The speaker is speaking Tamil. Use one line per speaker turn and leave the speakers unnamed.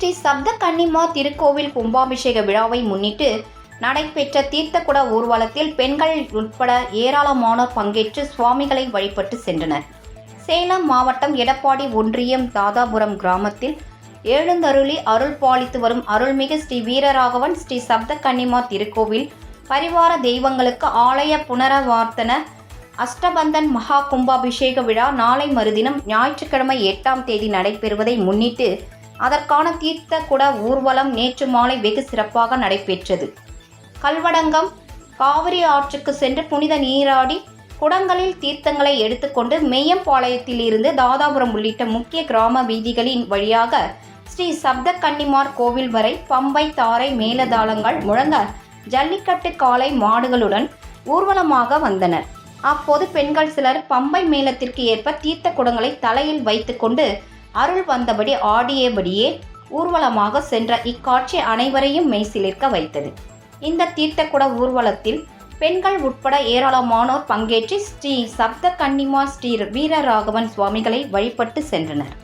ஸ்ரீ சப்த கன்னிமா திருக்கோவில் கும்பாபிஷேக விழாவை முன்னிட்டு நடைபெற்ற தீர்த்தக்குட ஊர்வலத்தில் பெண்கள் உட்பட ஏராளமானோர் பங்கேற்று சுவாமிகளை வழிபட்டு சென்றனர். சேலம் மாவட்டம் எடப்பாடி ஒன்றியம் தாதாபுரம் கிராமத்தில் எழுந்தருளி அருள் பாலித்து வரும் அருள்மிகு ஸ்ரீ வீரராகவன் ஸ்ரீ சப்த கன்னிமா திருக்கோவில் பரிவார தெய்வங்களுக்கு ஆலய புனரவார்த்தன அஷ்டபந்தன் மகா கும்பாபிஷேக விழா நாளை மறுதினம் ஞாயிற்றுக்கிழமை எட்டாம் தேதி நடைபெறுவதை முன்னிட்டு அதற்கான தீர்த்த குட ஊர்வலம் நேற்று மாலை வெகு சிறப்பாக நடைபெற்றது. கல்வடங்கம் காவிரி ஆற்றுக்கு சென்று புனித நீராடி குடங்களில் தீர்த்தங்களை எடுத்துக்கொண்டு மெய்யம்பாளையத்திலிருந்து தாதாபுரம் உள்ளிட்ட முக்கிய கிராம வீதிகளின் வழியாக ஸ்ரீ சப்த கன்னிமார் கோவில் வரை பம்பை தாரை மேலதாளங்கள் முழங்க ஜல்லிக்கட்டு காளை மாடுகளுடன் ஊர்வலமாக வந்தனர். அப்போது பெண்கள் சிலர் பம்பை மேளத்திற்கு ஏற்ப தீர்த்த குடங்களை தலையில் வைத்துக்கொண்டு அருள் வந்தபடி ஆடியபடியே ஊர்வலமாக சென்ற இக்காட்சி அனைவரையும் மெய்சிலிர்க்க வைத்தது. இந்த தீர்த்தக்குட ஊர்வலத்தில் பெண்கள் உட்பட ஏராளமானோர் பங்கேற்று ஸ்ரீ சப்த கன்னிமா ஸ்ரீ வீரராகவன் சுவாமிகளை வழிபட்டு சென்றனர்.